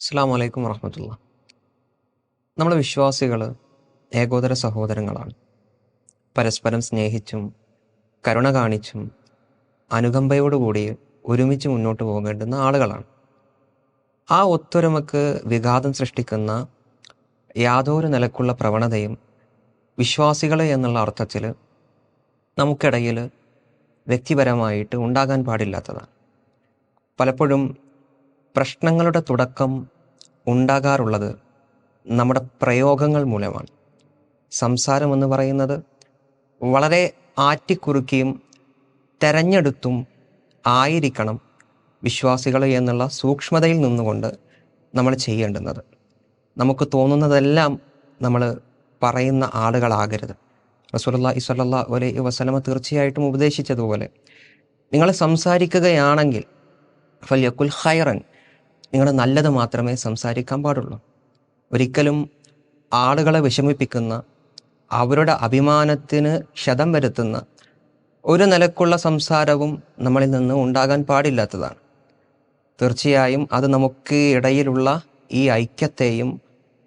അസ്സാം വലൈക്കും വർഹമത്തുള്ള നമ്മൾ വിശ്വാസികൾ ഏകോദര സഹോദരങ്ങളാണ്. പരസ്പരം സ്നേഹിച്ചും കരുണ കാണിച്ചും അനുകമ്പയോടുകൂടി ഒരുമിച്ച് മുന്നോട്ട് പോകേണ്ടുന്ന ആളുകളാണ്. ആ ഒത്തൊരുമക്ക് വിഘാതം സൃഷ്ടിക്കുന്ന യാതൊരു നിലക്കുള്ള പ്രവണതയും വിശ്വാസികൾ എന്നുള്ള അർത്ഥത്തിൽ നമുക്കിടയിൽ വ്യക്തിപരമായിട്ട് ഉണ്ടാകാൻ പാടില്ലാത്തതാണ്. പലപ്പോഴും പ്രശ്നങ്ങളുടെ തുടക്കം ഉണ്ടാകാറുള്ളത് നമ്മുടെ പ്രയോഗങ്ങൾ മൂലമാണ്. സംസാരം എന്ന് പറയുന്നത് വളരെ ആറ്റിക്കുറുക്കിയും തെരഞ്ഞെടുത്തും ആയിരിക്കണം വിശ്വാസികൾ എന്നുള്ള സൂക്ഷ്മതയിൽ നിന്നുകൊണ്ട് നമ്മൾ ചെയ്യേണ്ടുന്നത്. നമുക്ക് തോന്നുന്നതെല്ലാം നമ്മൾ പറയുന്ന ആളുകളാകരുത്. റസൂലുള്ളാഹി ഇസ്വല്ലാ അലൈഹി വസലമ തീർച്ചയായിട്ടും ഉപദേശിച്ചതുപോലെ നിങ്ങൾ സംസാരിക്കുകയാണെങ്കിൽ ഫല്യക്കുൽ ഖൈറൻ നിങ്ങൾ നല്ലത് മാത്രമേ സംസാരിക്കാൻ പാടുള്ളൂ. ഒരിക്കലും ആളുകളെ വിഷമിപ്പിക്കുന്ന അവരുടെ അഭിമാനത്തിന് ക്ഷതം വരുത്തുന്ന ഒരു നിലക്കുള്ള സംസാരവും നമ്മളിൽ നിന്ന് ഉണ്ടാകാൻ പാടില്ലാത്തതാണ്. തീർച്ചയായും അത് നമുക്ക് ഇടയിലുള്ള ഈ ഐക്യത്തെയും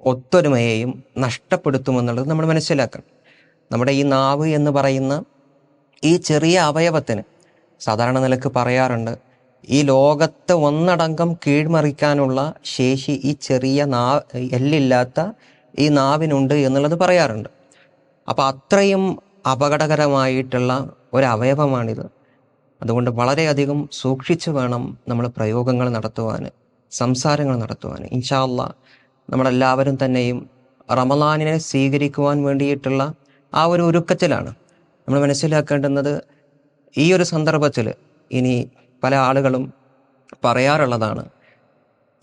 ഒത്തൊരുമയെയും നഷ്ടപ്പെടുത്തുമെന്നുള്ളത് നമ്മൾ മനസ്സിലാക്കണം. നമ്മുടെ ഈ നാവ് എന്ന് പറയുന്ന ഈ ചെറിയ അവയവത്തിന് സാധാരണ നിലയ്ക്ക് പറയാറുണ്ട് ഈ ലോകത്തെ ഒന്നടങ്കം കീഴ്മറിക്കാനുള്ള ശേഷി ഈ ചെറിയ നാ എല്ലില്ലാത്ത ഈ നാവിനുണ്ട് എന്നുള്ളത് പറയാറുണ്ട്. അപ്പോൾ അത്രയും അപകടകരമായിട്ടുള്ള ഒരവയവമാണിത്. അതുകൊണ്ട് വളരെയധികം സൂക്ഷിച്ചു വേണം നമ്മൾ പ്രയോഗങ്ങൾ നടത്തുവാൻ സംസാരങ്ങൾ നടത്തുവാൻ. ഇൻഷാല്ല നമ്മളെല്ലാവരും തന്നെയും റമലാനിനെ സ്വീകരിക്കുവാൻ വേണ്ടിയിട്ടുള്ള ആ ഒരു ഒരുക്കത്തിലാണ്. നമ്മൾ മനസ്സിലാക്കേണ്ടുന്നത് ഈ ഒരു സന്ദർഭത്തിൽ ഇനി പല ആളുകളും പറയാറുള്ളതാണ്.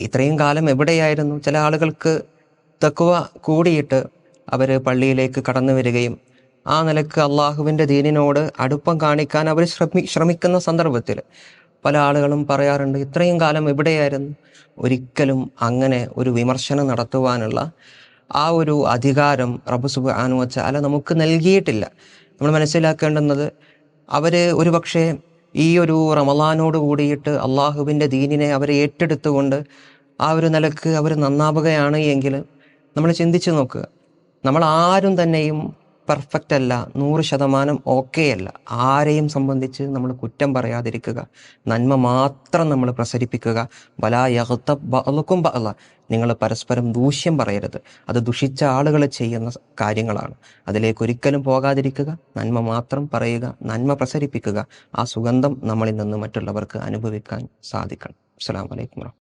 ഇത്രയും കാലം എവിടെയായിരുന്നു? ചില ആളുകൾക്ക് തക്കുവ കൂടിയിട്ട് അവർ പള്ളിയിലേക്ക് കടന്നു വരികയും ആ നിലയ്ക്ക് അള്ളാഹുവിന്റെ ദീനിനോട് അടുപ്പം കാണിക്കാൻ അവർ ശ്രമി ശ്രമിക്കുന്ന സന്ദർഭത്തിൽ പല ആളുകളും പറയാറുണ്ട് ഇത്രയും കാലം എവിടെയായിരുന്നു? ഒരിക്കലും അങ്ങനെ ഒരു വിമർശനം നടത്തുവാനുള്ള ആ ഒരു അധികാരം റബ്ബ് സുബ് വ തആല നമുക്ക് നൽകിയിട്ടില്ല. നമ്മൾ മനസ്സിലാക്കേണ്ടുന്നത് അവർ ഒരു പക്ഷേ ഈ ഒരു റമലാനോട് കൂടിയിട്ട് അള്ളാഹുവിന്റെ ദീനിനെ അവർ ഏറ്റെടുത്തുകൊണ്ട് ആ ഒരു നിലയ്ക്ക് അവർ നന്നാവുകയാണ് എങ്കിൽ നമ്മൾ ചിന്തിച്ചു നോക്കുക. നമ്മൾ ആരും തന്നെയും പെർഫെക്റ്റ് അല്ല നൂറ് ശതമാനം ഓക്കെ അല്ല. ആരെയും സംബന്ധിച്ച് നമ്മൾ കുറ്റം പറയാതിരിക്കുക. നന്മ മാത്രം നമ്മൾ പ്രസരിപ്പിക്കുക. വലാ യഹത്ത ബഅലുക്കും ബഅല. നിങ്ങൾ പരസ്പരം ദൂഷ്യം പറയരുത്. അത് ദുഷിച്ച ആളുകൾ ചെയ്യുന്ന കാര്യങ്ങളാണ്. അതിലേക്ക് ഒരിക്കലും പോകാതിരിക്കുക. നന്മ മാത്രം പറയുക. നന്മ പ്രസരിപ്പിക്കുക. ആ സുഗന്ധം നമ്മളിൽ നിന്ന് മറ്റുള്ളവർക്ക് അനുഭവിക്കാൻ സാധിക്കണം. അസ്സലാമു അലൈക്കും